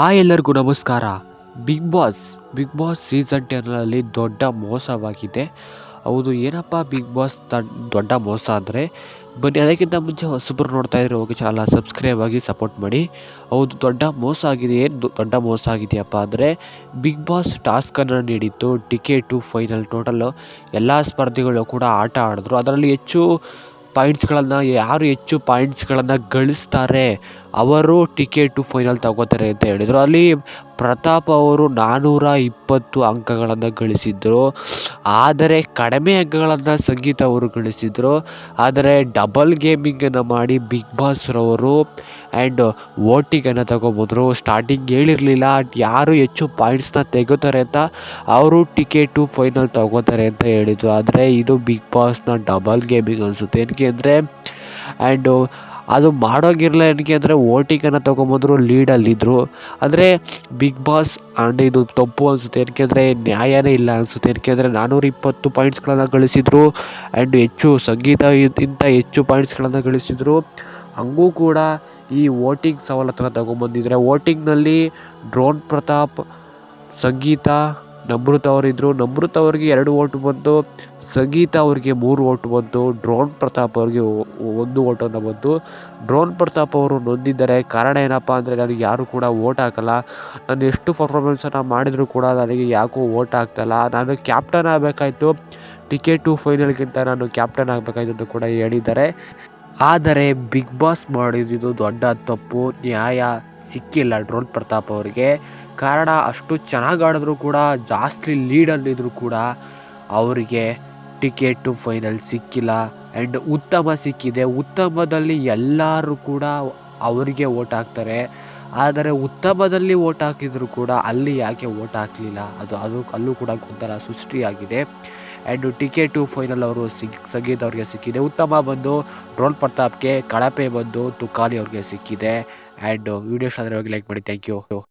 Hi ಎಲ್ಲರಿಗೂ ನಮಸ್ಕಾರ. Bigg Boss Bigg Boss season ಟೆನ್ನಲ್ಲಿ ದೊಡ್ಡ ಮೋಸವಾಗಿದೆ. ಹೌದು, ಏನಪ್ಪ ಬಿಗ್ ಬಾಸ್ ದೊಡ್ಡ ಮೋಸ ಅಂದರೆ? ಬನ್ನಿ, ಅದಕ್ಕಿಂತ ಮುಂಚೆ ಹೊಸಬ್ರು ನೋಡ್ತಾ ಇದ್ರೆ ಹೋಗಿ ಚಾನಲ್ ಸಬ್ಸ್ಕ್ರೈಬ್ ಆಗಿ ಸಪೋರ್ಟ್ ಮಾಡಿ. ಹೌದು, ದೊಡ್ಡ ಮೋಸ ಆಗಿದೆ. ಏನು ದೊಡ್ಡ ಮೋಸ ಆಗಿದೆಯಪ್ಪ ಅಂದರೆ ಬಿಗ್ ಬಾಸ್ ಟಾಸ್ಕನ್ನು ನೀಡಿತ್ತು ಟಿಕೆಟು ಫೈನಲ್ ಟೋಟಲ್ಲು ಎಲ್ಲ ಸ್ಪರ್ಧಿಗಳು ಕೂಡ ಆಟ ಆಡಿದ್ರು. ಅದರಲ್ಲಿ ಹೆಚ್ಚು ಪಾಯಿಂಟ್ಸ್ಗಳನ್ನು ಯಾರು ಹೆಚ್ಚು ಪಾಯಿಂಟ್ಸ್ಗಳನ್ನು ಗಳಿಸ್ತಾರೆ? ಅವರು ಟಿಕೆಟು ಫೈನಲ್ ತಗೋತಾರೆ ಅಂತ ಹೇಳಿದರು. ಅಲ್ಲಿ ಪ್ರತಾಪ್ ಅವರು ನಾನ್ನೂರ ಇಪ್ಪತ್ತು ಅಂಕಗಳನ್ನು ಗಳಿಸಿದ್ದರು ಆದರೆ ಕಡಿಮೆ ಅಂಕಗಳನ್ನು ಸಂಗೀತ ಅವರು ಗಳಿಸಿದ್ರು. ಆದರೆ ಡಬಲ್ ಗೇಮಿಂಗನ್ನು ಮಾಡಿ ಬಿಗ್ ಬಾಸ್ರವರು ಆ್ಯಂಡ್ ವೋಟಿಂಗನ್ನು ತಗೊಬಂದರು. ಸ್ಟಾರ್ಟಿಂಗ್ ಹೇಳಿರಲಿಲ್ಲ. ಯಾರು ಹೆಚ್ಚು ಪಾಯಿಂಟ್ಸ್ನ ತೆಗೋತಾರೆ ಅಂತ ಅವರು ಟಿಕೆಟು ಫೈನಲ್ ತಗೋತಾರೆ ಅಂತ ಹೇಳಿದರು. ಆದರೆ ಇದು ಬಿಗ್ ಬಾಸ್ನ ಡಬಲ್ ಗೇಮಿಂಗ್ ಅನಿಸುತ್ತೆ. ಏನಕ್ಕೆ ಅಂದರೆ ಆ್ಯಂಡು ಅದು ಮಾಡೋಂಗಿರಲ್ಲ ಏನಕ್ಕೆ ಅಂದರೆ ವೋಟಿಂಗನ್ನು ತೊಗೊಂಬಂದ್ರು ಲೀಡಲ್ಲಿದ್ದರು ಅಂದರೆ ಬಿಗ್ ಬಾಸ್ ಆ್ಯಂಡ್ ಇದು ತಪ್ಪು ಅನಿಸುತ್ತೆ. ಏನಕ್ಕೆ ಅಂದರೆ ನ್ಯಾಯನೇ ಇಲ್ಲ ಅನಿಸುತ್ತೆ. ಏನಕ್ಕೆ ಅಂದರೆ ನಾನ್ನೂರ ಇಪ್ಪತ್ತು ಪಾಯಿಂಟ್ಸ್ಗಳನ್ನು ಗಳಿಸಿದ್ರು ಆ್ಯಂಡ್ ಹೆಚ್ಚು ಸಂಗೀತ ಇಂಥ ಹೆಚ್ಚು ಪಾಯಿಂಟ್ಸ್ಗಳನ್ನು ಗಳಿಸಿದ್ರು. ಹಂಗೂ ಕೂಡ ಈ ವೋಟಿಂಗ್ ಸವಲತ್ತನ್ನು ತಗೊಂಬಂದಿದ್ದಾರೆ ವೋಟಿಂಗ್ನಲ್ಲಿ ಡ್ರೋನ್ ಪ್ರತಾಪ್, ಸಂಗೀತ ನಮೃತ ಅವರಿದ್ದರು ನಮೃತ ಅವರಿಗೆ ಎರಡು ಓಟು ಬಂತು. ಸಂಗೀತ ಅವರಿಗೆ ಮೂರು ಓಟು ಬಂತು. ಡ್ರೋನ್ ಪ್ರತಾಪ್ ಅವರಿಗೆ ಒಂದು ಓಟನ್ನು ಬಂತು. ಡ್ರೋನ್ ಪ್ರತಾಪ್ ಅವರು ನೊಂದಿದ್ದಾರೆ ಕಾರಣ ಏನಪ್ಪ ಅಂದರೆ ನನಗೆ ಯಾರೂ ಕೂಡ ಓಟ್ ಹಾಕಲ್ಲ. ನಾನು ಎಷ್ಟು ಪರ್ಫಾರ್ಮೆನ್ಸನ್ನು ಮಾಡಿದರೂ ಕೂಡ ನನಗೆ ಯಾಕೋ ಓಟ್ ಆಗ್ತಾಯಿಲ್ಲ ನಾನು ಕ್ಯಾಪ್ಟನ್ ಆಗಬೇಕಾಯ್ತು. ಟಿಕೆಟು ಫೈನಲ್ಗಿಂತ ನಾನು ಕ್ಯಾಪ್ಟನ್ ಆಗಬೇಕಾಯ್ತು ಅಂತ ಕೂಡ ಹೇಳಿದ್ದಾರೆ. ಆದರೆ ಬಿಗ್ ಬಾಸ್ ಮಾಡಿದ್ದು ದೊಡ್ಡ ತಪ್ಪು. ನ್ಯಾಯ ಸಿಕ್ಕಿಲ್ಲ ಡ್ರೋಲ್ ಪ್ರತಾಪ್ ಅವರಿಗೆ. ಕಾರಣ ಅಷ್ಟು ಚೆನ್ನಾಗಿ ಆಡಿದ್ರು ಕೂಡ, ಜಾಸ್ತಿ ಲೀಡಲ್ಲಿದ್ದರೂ ಕೂಡ ಅವರಿಗೆ ಟಿಕೆಟು ಫೈನಲ್ ಸಿಕ್ಕಿಲ್ಲ. ಆ್ಯಂಡ್ ಉತ್ತಮ ಸಿಕ್ಕಿದೆ. ಉತ್ತಮದಲ್ಲಿ ಎಲ್ಲರೂ ಕೂಡ ಅವರಿಗೆ ಓಟ್ ಹಾಕ್ತಾರೆ. ಆದರೆ ಉತ್ತಮದಲ್ಲಿ ಓಟ್ ಹಾಕಿದರೂ ಕೂಡ ಅಲ್ಲಿ ಯಾಕೆ ಓಟ್ ಹಾಕಲಿಲ್ಲ? ಅದು ಅದು, ಅಲ್ಲೂ ಕೂಡ ಗೊಂದಲ ಸೃಷ್ಟಿಯಾಗಿದೆ. ಆ್ಯಂಡ್ ಟಿಕೆಟು ಫೈನಲ್ ಅವರು ಸಿಗ್, ಸಂಗೀತ ಅವ್ರಿಗೆ ಸಿಕ್ಕಿದೆ. ಉತ್ತಮ ಬಂದು, ರೋಲ್ ಪ್ರತಾಪ್ಗೆ ಕಳಪೆ ಬಂದು ತುಕಾಲಿ ಅವ್ರಿಗೆ ಸಿಕ್ಕಿದೆ. ಆ್ಯಂಡ್ ವೀಡಿಯೋಸ್ ಆದರೆ ಹೋಗಿ ಲೈಕ್ ಮಾಡಿ ಥ್ಯಾಂಕ್ ಯು